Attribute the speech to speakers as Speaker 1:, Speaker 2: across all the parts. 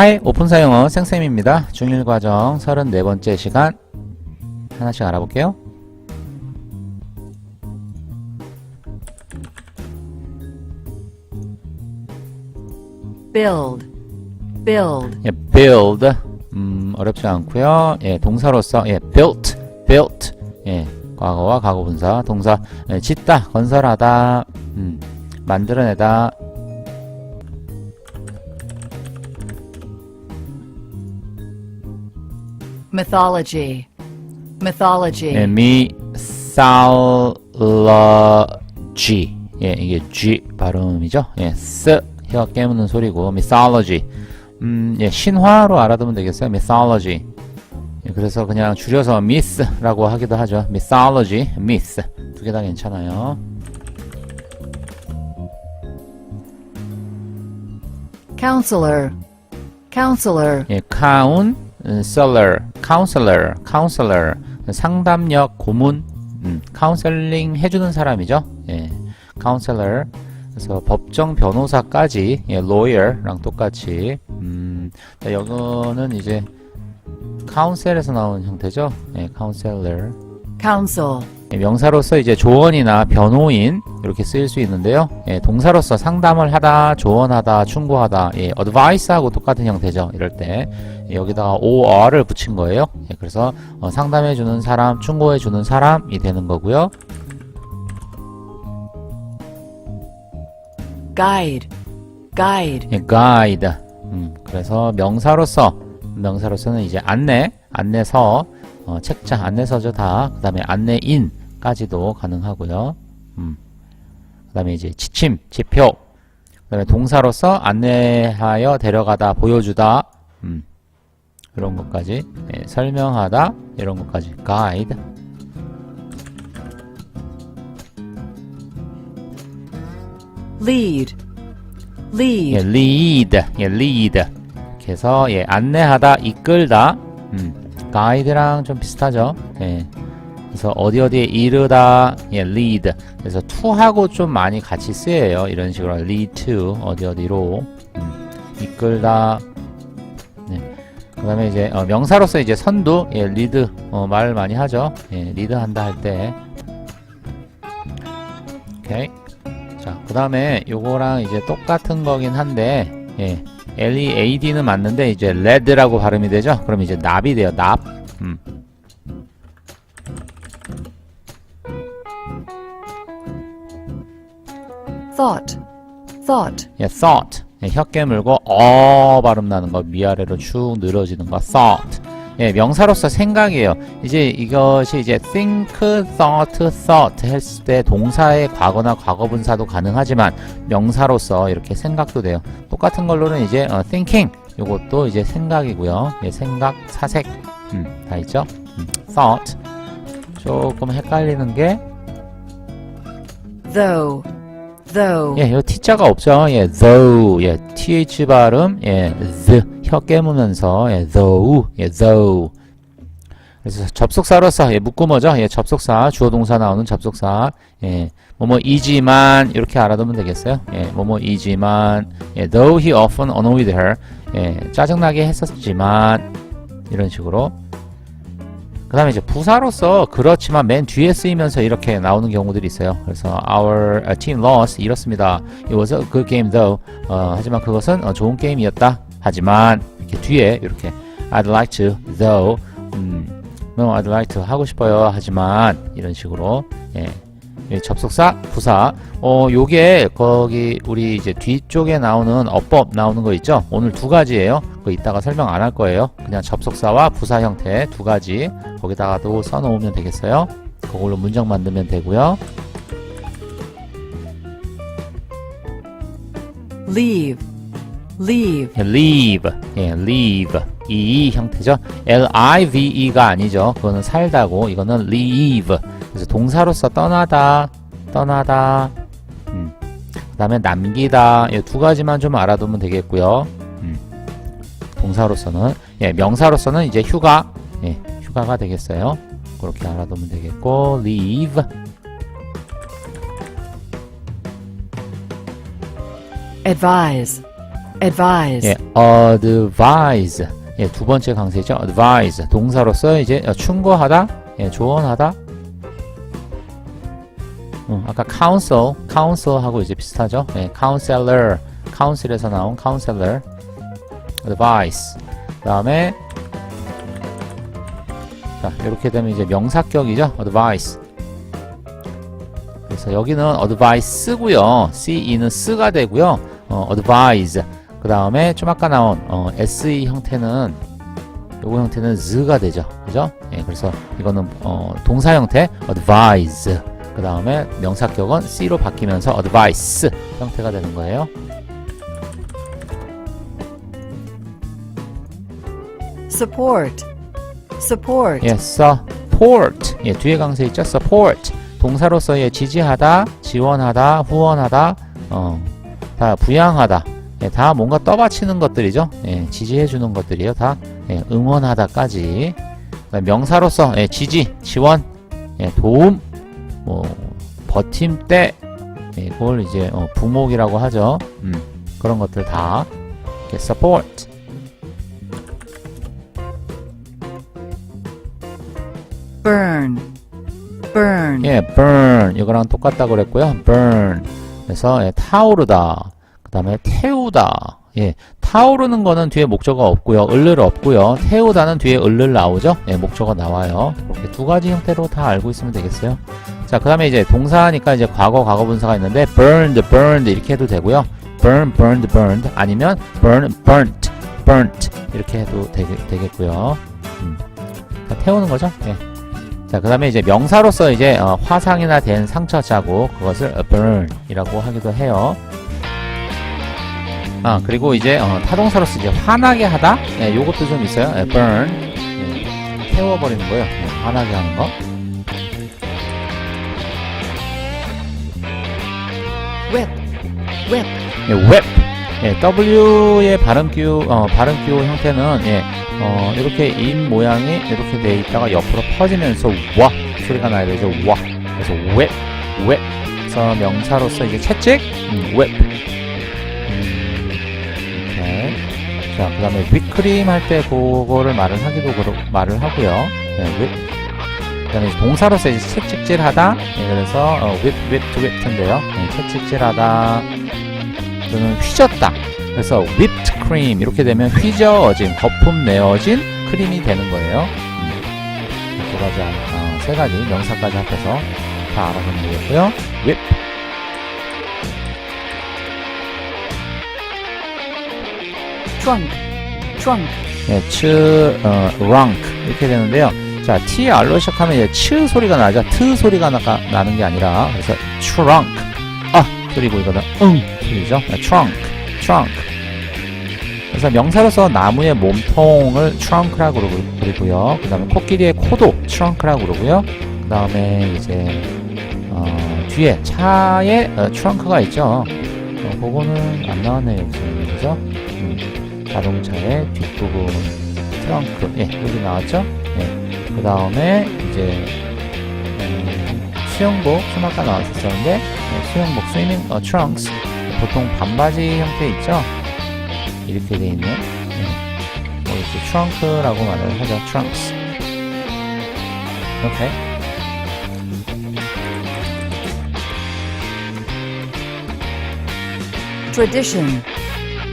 Speaker 1: 하이 오픈 사용어 쌩쌤입니다. 중1 과정 34번째 시간 하나씩 알아볼게요.
Speaker 2: build, build,
Speaker 1: 예, build 음, 어렵지 않고요. 예, 동사로서 예, built, built 예, 과거와 과거 분사 동사 예, 짓다, 건설하다, 음, 만들어내다.
Speaker 2: Mythology, mythology,
Speaker 1: 예, mythology 예, 이게 G 발음이죠. 예, 쓰혀 깨무는 소리고 mythology 음, 예, 신화로 알아두면 되겠어요. mythology 예, 그래서 그냥 줄여서 myth라고 하기도 하죠. mythology, myth 두 개 다 괜찮아요.
Speaker 2: counselor, counselor,
Speaker 1: 예, counselor, counselor, counselor 상담력 고문, 음, 카운셀링 해주는 사람이죠. 예, counselor 그래서 법정 변호사까지 예, lawyer랑 똑같이 음, 자, 이거는 이제 counsel에서 나온 형태죠. 예, counselor
Speaker 2: counsel,
Speaker 1: 예, 명사로서 이제 조언이나 변호인 이렇게 쓰일 수 있는데요. 예, 동사로서 상담을 하다, 조언하다, 충고하다, 예, advice하고 똑같은 형태죠. 이럴 때 예, 여기다가 or를 붙인 거예요. 예, 그래서 어, 상담해 주는 사람, 충고해 주는 사람이 되는 거고요.
Speaker 2: guide, guide,
Speaker 1: 예, guide. 음, 그래서 명사로서 명사로서는 이제 안내, 안내서, 어, 책자, 안내서죠 다. 그다음에 안내인 까지도 가능하고요. 음. 그 다음에 이제 지침, 지표. 그 다음에 동사로서 안내하여 데려가다, 보여주다. 음. 이런 것까지 예, 설명하다 이런 것까지 guide.
Speaker 2: lead, lead,
Speaker 1: 예, lead, 예, lead. 이렇게 해서 예, 안내하다, 이끌다. 음, 가이드랑 좀 비슷하죠. 예. 그래서 어디 어디에 이르다, 예, lead. 그래서 to하고 좀 많이 같이 쓰여요. 이런 식으로 lead to 어디 어디로 음, 이끌다. 네. 그 다음에 이제 어, 명사로서 이제 선두, 예, lead 어, 말 많이 하죠. 예, 리드한다 할 때. 오케이. 자, 그 다음에 요거랑 이제 똑같은 거긴 한데, 예, L-E-A-D는 맞는데, 이제 lead라고 발음이 되죠? 그럼 이제 납이 돼요, 납. 음.
Speaker 2: Thought, thought,
Speaker 1: 예, thought. 예, 혀 깨물고, 어 발음 나는 거, 위아래로 쭉 늘어지는 거, thought. 예, 명사로서 생각이에요. 이제 이것이 이제 think, thought, thought 했을 때 동사의 과거나 과거분사도 가능하지만 명사로서 이렇게 생각도 돼요. 똑같은 걸로는 이제 어, thinking 이것도 이제 생각이고요. 예, 생각, 사색 음, 다 있죠. 음, thought 조금 헷갈리는 게
Speaker 2: though, though,
Speaker 1: 예, 요 T자가 없죠. 예, though, 예, th 발음, 예, the 혀 깨무면서 예, though, 예, though. 그래서 접속사로서 예, 묶음어죠. 예, 접속사 주어 동사 나오는 접속사. 예, 뭐뭐 이지만 이렇게 알아두면 되겠어요. 예, 뭐뭐 이지만 예, though he often annoyed her. 예, 짜증나게 했었지만 이런 식으로. 그 다음에 이제 부사로서 그렇지만 맨 뒤에 쓰이면서 이렇게 나오는 경우들이 있어요. 그래서 our uh, team lost 이렇습니다. It was a good game though. 어, 하지만 그것은 어, 좋은 게임이었다. 하지만 이렇게 뒤에 이렇게 I'd like to though. 음, no, I'd like to 하고 싶어요. 하지만 이런 식으로 예. 예, 접속사, 부사. 어, 요게 거기 우리 이제 뒤쪽에 나오는 어법 나오는 거 있죠? 오늘 두 가지예요. 그거 이따가 설명 안 할 거예요. 그냥 접속사와 부사 형태 두 가지 거기다가도 써놓으면 되겠어요. 그걸로 문장 만들면 되고요.
Speaker 2: leave, leave,
Speaker 1: 예, leave, 예, leave 이 형태죠. L-I-V-E가 아니죠. 그거는 살다고 이거는 leave. 그래서 동사로서 떠나다, 떠나다. 음. 그 다음에 남기다. 이 두 가지만 좀 알아두면 되겠고요. 음. 동사로서는 예, 명사로서는 이제 휴가, 예, 휴가가 되겠어요. 그렇게 알아두면 되겠고 leave.
Speaker 2: advise, advise,
Speaker 1: 예, advise. 예, 두 번째 강세죠. advise. 동사로서 이제 어, 충고하다, 예, 조언하다. 음, 아까 counsel, counsel하고 이제 비슷하죠. 예, counselor, counsel에서 나온 counselor. Advice. 그 다음에 자, 이렇게 되면 이제 명사격이죠. advice. 그래서 여기는 advice고요. ce는 쓰가 되고요. 어, advise. 그 다음에 좀 아까 나온 어, SE 형태는 요거 형태는 z가 되죠. 그죠? 예, 그래서 이거는 어, 동사 형태 advise. 그 다음에 명사격은 C로 바뀌면서 advice 형태가 되는 거예요.
Speaker 2: Support, support,
Speaker 1: 예, support. 예, 뒤에 강세 있죠? support. 동사로서의 지지하다, 지원하다, 후원하다, 어, 다 부양하다. 예, 다 뭔가 떠받치는 것들이죠. 예, 지지해주는 것들이에요. 다 예, 응원하다까지. 명사로서 예, 지지, 지원, 예, 도움, 뭐 버팀대, 예, 그걸 이제 어, 부목이라고 하죠. 음, 그런 것들 다 이렇게 support.
Speaker 2: Burn, burn,
Speaker 1: 예, burn 이거랑 똑같다고 그랬고요. burn. 그래서 예, 타오르다. 그 다음에 태우다. 예, 타오르는 거는 뒤에 목적어 없고요. 을를 없고요. 태우다는 뒤에 을를 나오죠. 예, 목적어 나와요. 이렇게 두 가지 형태로 다 알고 있으면 되겠어요. 자, 그다음에 이제 동사니까 이제 과거 과거 분사가 있는데 burned, burned 이렇게 해도 되고요. burn, burned, burned 아니면 burn, burnt, burnt 이렇게 해도 되겠 고요 음. 자, 태우는 거죠. 예. 자, 그 다음에 이제 명사로서 이제 어, 화상이나 된 상처 자국 그것을 burn이라고 하기도 해요. 아, 그리고 이제 어, 타동사로서 이제 화나게 하다. 예, 요것도 좀 있어요. 예, burn. 예, 태워버리는 거예요. 예, 화나게 하는 거.
Speaker 2: whip, whip,
Speaker 1: 예, whip. 예, W의 발음 기호, 어, 발음 기호 형태는, 예, 어, 이렇게 인 모양이 이렇게 돼 있다가 옆으로 퍼지면서 와 소리가 나야 되죠. 와. 그래서 whip, whip. 그래서 명사로서 이제 채찍, 음, whip. 음, 이렇게. 자, 그 다음에 휘크림 할 때 그거를 말을 하기도 그러, 말을 하고요. 예, whip. 그 다음에 동사로서 이제 채찍질 하다. 예, 그래서, 어, whip, whip, whip인데요. 예, 채찍질 하다. 또는 휘졌다. 그래서 whipped cream 이렇게 되면 휘저어진 거품 내어진 크림이 되는 거예요. 음. 두 가지 어, 세 가지 명사까지 합해서 다 알아보면 되겠고요. whip
Speaker 2: trunk, trunk,
Speaker 1: 네, 츠, 어, rank 이렇게 되는데요. 자, T R로 시작하면 이제 츠 소리가 나죠. 트 소리가 나, 나는 게 아니라 그래서 trunk 아 소리고 이거는 응 소리죠. 네, trunk, trunk. 그래서 명사로서 나무의 몸통을 trunk라고 그러고- 그러고요. 그 다음에 코끼리의 코도 trunk라고 그러고요. 그 다음에 이제 어, 뒤에 차에 어, trunk가 있죠. 어, 그거는 안 나왔네요. 그죠? 음, 자동차의 뒷부분 트렁크 예 여기 나왔죠? 예. 그 다음에 이제 음, 수영복 나왔었었는데 예, 수영복 스위밍 어, 트렁크스 보통 반바지 형태 있죠? 이렇게 돼 있는. 예. 뭐 이렇게 트렁크라고 말을 하죠 트렁크스 오케이.
Speaker 2: Tradition,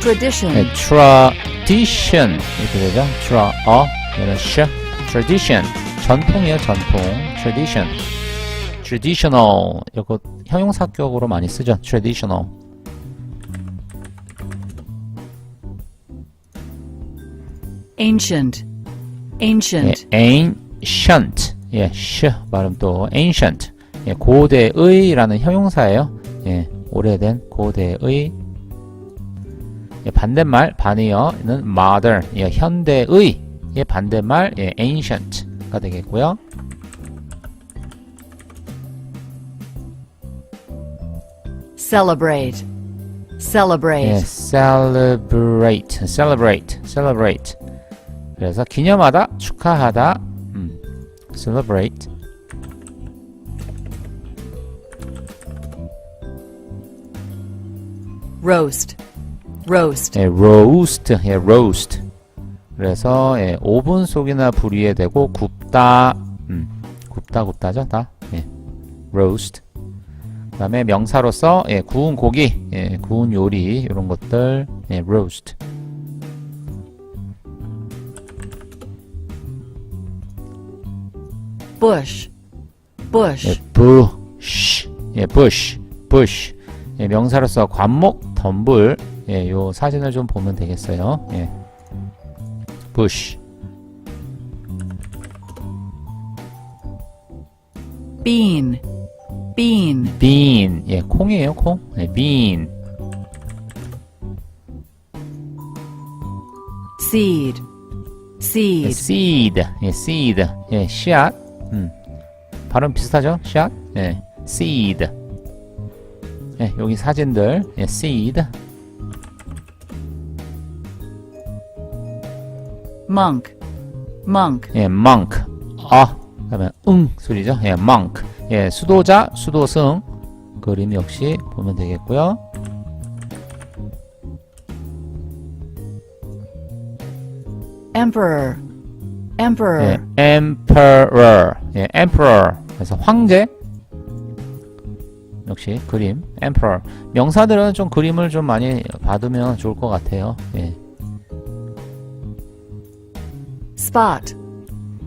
Speaker 2: tradition,
Speaker 1: 네, tradition. 이렇게 되죠. tra 어 얘는 sh. Tradition. 전통이에요 전통. Tradition traditional 이거 형용사격으로 많이 쓰죠. traditional
Speaker 2: ancient, ancient,
Speaker 1: 예, ancient 예, sh 발음 또 ancient 예, 고대의라는 형용사예요. 예, 오래된 고대의 예, 반대말 반이어는 modern 예, 현대의 예, 반대말 예, ancient가 되겠고요.
Speaker 2: Celebrate,
Speaker 1: 예,
Speaker 2: celebrate,
Speaker 1: celebrate, celebrate, celebrate. 그래서 기념하다, 축하하다, 음, celebrate.
Speaker 2: roast, roast,
Speaker 1: 예, roast, 예, roast. 그래서 예, 오븐 속이나 불 위에 대고 굽다, 음, 굽다 굽다죠, 다. 예, roast. 그 다음에 명사로서 예, 구운 고기, 예, 구운 요리 이런 것들, 예, roast.
Speaker 2: bush, bush,
Speaker 1: 예, bush, 예, bush, bush. 예, 명사로서 관목, 덤불. 예, 요 사진을 좀 보면 되겠어요. 예, bush.
Speaker 2: bean, bean,
Speaker 1: bean, 예, 콩이에요, 콩. 예, bean.
Speaker 2: seed,
Speaker 1: 예,
Speaker 2: seed,
Speaker 1: seed, 예, seed, 예, 씨앗, 음, 발음 비슷하죠? 씨앗, 예, seed. 예, 여기 사진들, 예, seed,
Speaker 2: monk, monk,
Speaker 1: 예, monk, 아, 그다음에 응 소리죠? 예, monk, 예, 수도자, 수도승 그림 역시 보면 되겠고요.
Speaker 2: emperor, emperor,
Speaker 1: 예, emperor, 예, emperor. 그래서 황제. 역시 그림, emperor. 명사들은 좀 그림을 좀 많이 받으면 좋을 것 같아요. 예,
Speaker 2: spot,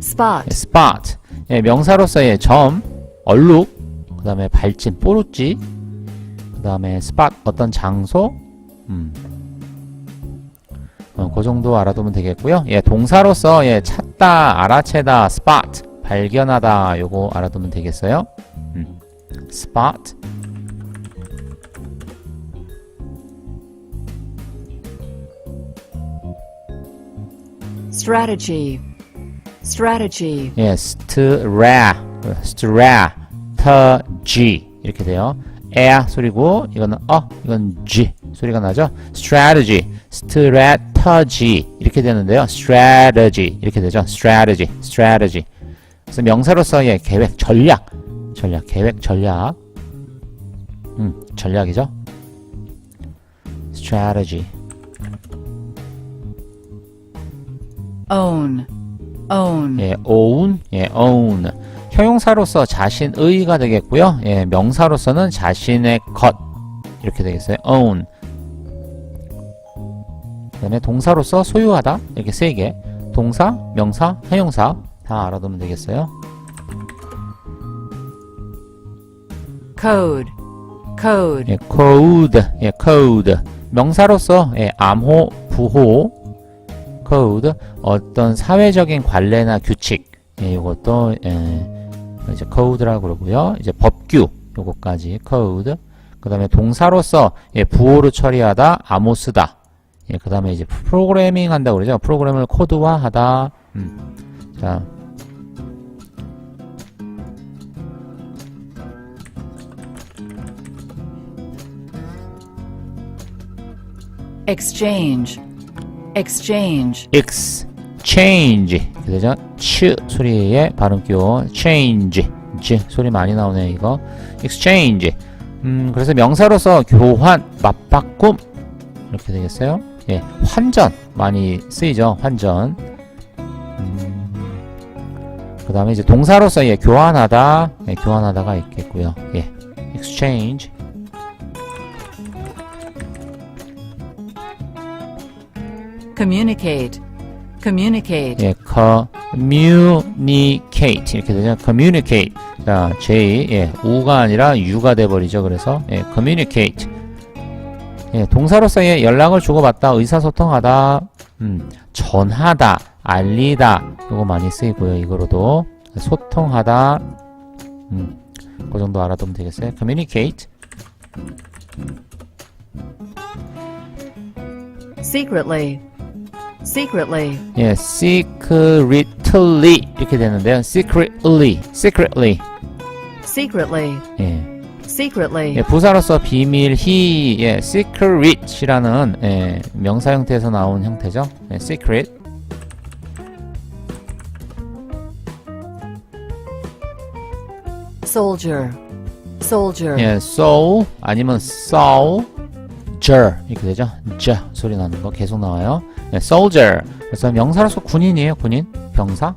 Speaker 2: spot,
Speaker 1: 예, spot. 예, 명사로서의 점, 얼룩, 그 다음에 발진, 뽀루지, 그 다음에 spot, 어떤 장소, 음. 어, 그 정도 알아두면 되겠고요. 예, 동사로서 예, 찾다, 알아채다, spot, 발견하다, 요거 알아두면 되겠어요. 음. spot.
Speaker 2: strategy, strategy,
Speaker 1: 예, 스 스트라터지 이렇게 돼요. 에 소리고 이거는 어, 이건 g 소리가 나죠. strategy, strategy 이렇게 되는데요. strategy 이렇게 되죠. strategy, strategy. 그래서 명사로서의 계획, 전략, 전략, 계획, 전략. 음, 전략이죠. strategy.
Speaker 2: own, own,
Speaker 1: 예, own, 예, own. 형용사로서 자신의가 되겠고요. 예, 명사로서는 자신의 것 이렇게 되겠어요. own. 그 다음에 동사로서 소유하다 이렇게 세 개. 동사, 명사, 형용사 다 알아두면 되겠어요.
Speaker 2: code, code,
Speaker 1: 예, code, 예, code. 명사로서 예, 암호, 부호, code. 어떤 사회적인 관례나 규칙. 예, 이것도 예, 이제 code라고 그러고요. 이제 법규 요거까지 code. 그 다음에 동사로서 예, 부호를 처리하다, 암호 쓰다. 예, 그 다음에 이제 프로그래밍 한다고 그러죠. 프로그램을 코드화하다. 음. 자,
Speaker 2: exchange, exchange,
Speaker 1: exchange 이렇게 되죠. 치 소리에 발음 끼워 change. 지 소리 많이 나오네요 이거. exchange. 음 그래서 명사로서 교환 맞바꿈. 이렇게 되겠어요. 예 환전. 많이 쓰이죠 환전. 음, 그 다음에 이제 동사로서 예 교환하다. 예, 교환하다가 있겠고요. 예 exchange.
Speaker 2: Communicate, communicate,
Speaker 1: 예, communicate 이렇게 되죠. communicate. 자, J 예, 우가 아니라 U가 돼 버리죠. 그래서 예, communicate. 예, 동사로서의 연락을 주고받다, 의사소통하다, 음, 전하다, 알리다. 이거 많이 쓰이고요. 이거로도 소통하다. 음, 그 정도 알아두면 되겠어요. communicate.
Speaker 2: secretly, secretly,
Speaker 1: 예, secretly 이렇게 되는데요. secretly, secretly.
Speaker 2: secretly,
Speaker 1: 예.
Speaker 2: secretly,
Speaker 1: 예, 부사로서 비밀히 예, secret이라는 예, 명사 형태에서 나온 형태죠. 예, secret.
Speaker 2: soldier, soldier,
Speaker 1: 예, soul 아니면 soldier 이렇게 되죠. j 소리 나는 거 계속 나와요. 예, soldier. 그래서 명사로서 군인이에요. 군인, 병사.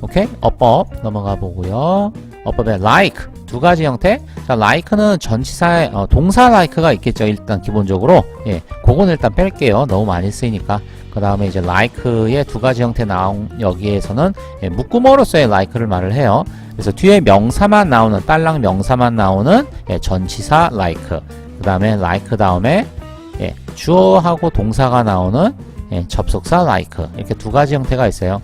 Speaker 1: 오케이. 어법 넘어가 보고요. 어법에 like 두 가지 형태. 자, like는 전치사에 어, 동사 like가 있겠죠. 일단 기본적으로 예, 그건 일단 뺄게요. 너무 많이 쓰이니까. 그 다음에 이제 like의 두 가지 형태 나온 여기에서는 예, 묶음어로서의 like를 말을 해요. 그래서 뒤에 명사만 나오는 딸랑 명사만 나오는 예, 전치사 like. 그 다음에 like 다음에 예, 주어하고 동사가 나오는 예, 접속사 like 이렇게 두 가지 형태가 있어요.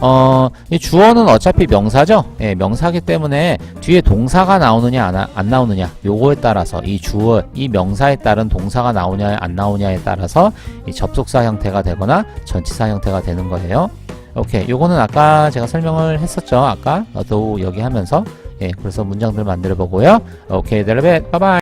Speaker 1: 어, 이 주어는 어차피 명사죠. 예, 명사기 때문에 뒤에 동사가 나오느냐 안, 안 나오느냐 요거에 따라서 이 주어 이 명사에 따른 동사가 나오냐 안 나오냐에 따라서 이 접속사 형태가 되거나 전치사 형태가 되는 거예요. 오케이, 요거는 아까 제가 설명을 했었죠. 아까 도 여기 하면서 예, 그래서 문장들 만들어 보고요. 오케이, 데르벳, 바이바이.